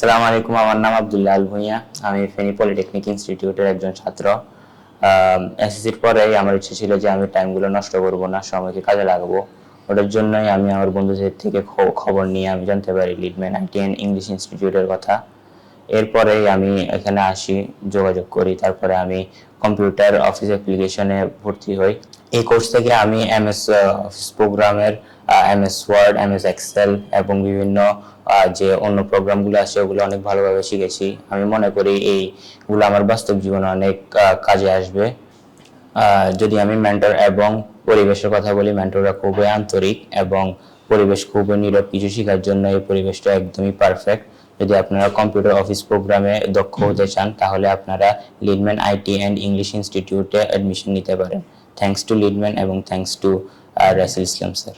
আসসালামু আলাইকুম, আমার নাম আব্দুল্লাহ আল ভুঁইয়া। আমি ফেনী পলিটেকনিক ইনস্টিটিউটের একজন ছাত্র। এসএসসির পরেই আমার ইচ্ছে ছিল যে আমি টাইমগুলো নষ্ট করব না, সময়কে কাজে লাগাবো। ওটার জন্যই আমি আমার বন্ধুদের থেকে খবর নিয়ে আমি জানতে পারি, লিডম্যান আইটিএন ইংলিশ ইনস্টিটিউটের কথা। এরপরেই আমি এখানে আসি, যোগাযোগ করি, তারপরে আমি কম্পিউটার অফিস অ্যাপ্লিকেশনে ভর্তি হই। এই কোর্স থেকে আমি এমএস অফিস প্রোগ্রামের এমএস ওয়ার্ড এমএস এক্সেল এবং বিভিন্ন যে অন্য প্রোগ্রামগুলো আছে, ওগুলো অনেক ভালোভাবে শিখেছি। আমি মনে করি এইগুলো আমার বাস্তব জীবনে অনেক কাজে আসবে। যদি আমি মেন্টর এবং পরিবেশের কথা বলি মেন্টররা খুবই আন্তরিক এবং পরিবেশ খুবই নীরব কিছু শেখার জন্য এই পরিবেশটা একদমই পারফেক্ট যদি আপনারা কম্পিউটার অফিস প্রোগ্রামে দক্ষ হতে চান, তাহলে আপনারা লিডম্যান আইটি অ্যান্ড ইংলিশ ইনস্টিটিউটে অ্যাডমিশন নিতে পারেন। থ্যাংকস টু লিডম্যান এবং thanks to Russell Islam sir